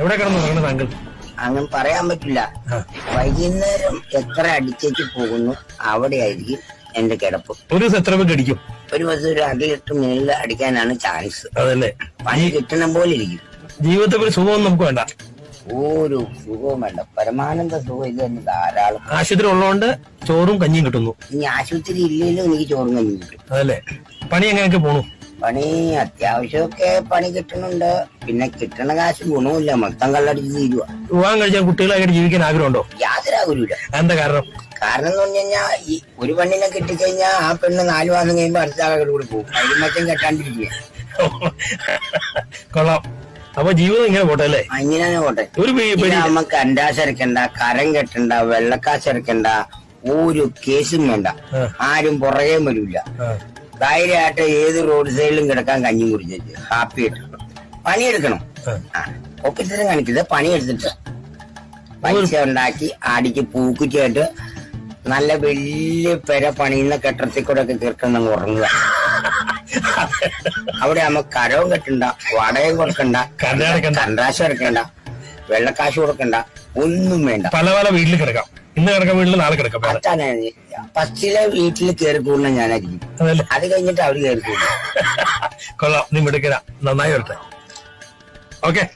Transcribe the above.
എവിടെ കിടന്നു ഉറങ്ങണ താങ്കൾ? അങ്ങനെ പറയാൻ പറ്റില്ല. വൈകുന്നേരം എത്ര അടിച്ചേക്ക് പോകുന്നു അവിടെ ആയിരിക്കും എന്റെ കിടപ്പ്. ഒരു ദിവസം എത്ര പേർക്ക് അടിക്കും? ഒരു ദിവസം ഒരു അര ലിറ്റർ മേളിൽ അടിക്കാനാണ് ചാൻസ്. അതല്ലേ. പണി കിട്ടണ പോലെ ഇരിക്കും. ജീവിതത്തിൽ ഒരു സുഖമൊന്നും നമുക്ക് വേണ്ട. ഒരു സുഖവും വേണ്ട. പരമാനന്ദ സുഖം ഇത് തന്നെ ധാരാളം. ആശുപത്രി ഉള്ളതുകൊണ്ട് ചോറും കഞ്ഞിയും കിട്ടുന്നു. ഇനി ആശുപത്രി ഇല്ലെങ്കിലും എനിക്ക് ചോറും കഞ്ഞിയും കിട്ടും. അതല്ലേ. പണി എങ്ങനെയൊക്കെ പോണു? പണി അത്യാവശ്യമൊക്കെ പണി കിട്ടുന്നുണ്ട്. പിന്നെ കിട്ടണ കാശ് ഗുണമില്ല മൊത്തം കള്ളടിച്ച് തീരുവ. വിവാഹം കഴിച്ചാൽ കുട്ടികളായിട്ട് ജീവിക്കാൻ ആഗ്രഹമുണ്ടോ? യാതൊരാകുരുല്ല എന്താ കാരണം? കാരണം എന്ന് പറഞ്ഞു കഴിഞ്ഞാൽ ഈ ഒരു പെണ്ണിനെ കിട്ടിക്കഴിഞ്ഞാൽ ആ പെണ്ണ് നാല് മാസം കഴിയുമ്പോൾ അടുത്ത ആളുകൾ കൂടെ പോകും. അടിമറ്റം കെട്ടാണ്ടിരിക്കുക. കൊള്ളാം. അപ്പൊ ജീവിതം ഇങ്ങനെ പോട്ടെ അല്ലേ? അങ്ങനെ പോട്ടെ. ഒരു നമുക്ക് കണ്ടാശ് കരം കെട്ടണ്ട വെള്ളക്കാശ് ഇറക്കണ്ട ഒരു കേസും വേണ്ട. ആരും പുറകെ വരില്ല. ധൈര്യമായിട്ട് ഏത് റോഡ് സൈഡിലും കിടക്കാൻ കഞ്ഞി കുടിച്ചിട്ട് ഹാപ്പി ആയിട്ട് പണിയെടുക്കണം. ആ. ആ. ഒപ്പിത്തരം കാണിക്കുന്നത് പണിയെടുത്തിട്ട്. പൈസ ഉണ്ടാക്കി അടിക്ക് പൂക്കുറ്റിയായിട്ട് നല്ല വലിയ പെര പണിയുന്ന കെട്ടത്തിൽ കൂടെ ഒക്കെ തീർക്കുന്ന ഉറങ്ങുക. അവിടെ ആകുമ്പോ കരവും കെട്ടണ്ട വടയും കൊടുക്കണ്ട. കണ്ടാശം ഇറക്കണ്ട വെള്ളക്കാശ് കൊടുക്കണ്ട ഒന്നും വേണ്ട. പല പല വീട്ടിൽ കിടക്കാം. ഇന്ന് ഇറങ്ങാൻ വീട്ടിൽ നാളെ കിടക്കാം. അതാണ് ഫസ്റ്റിലെ വീട്ടിൽ കയറി കൂടുന്ന ഞാനായിരിക്കും. അതല്ലേ? അത് കഴിഞ്ഞിട്ട് അവർ കയറി കൂടും കൊള്ളാം. നീ മിടുക്കരാ. നന്നായി വരട്ടെ. ഓക്കെ.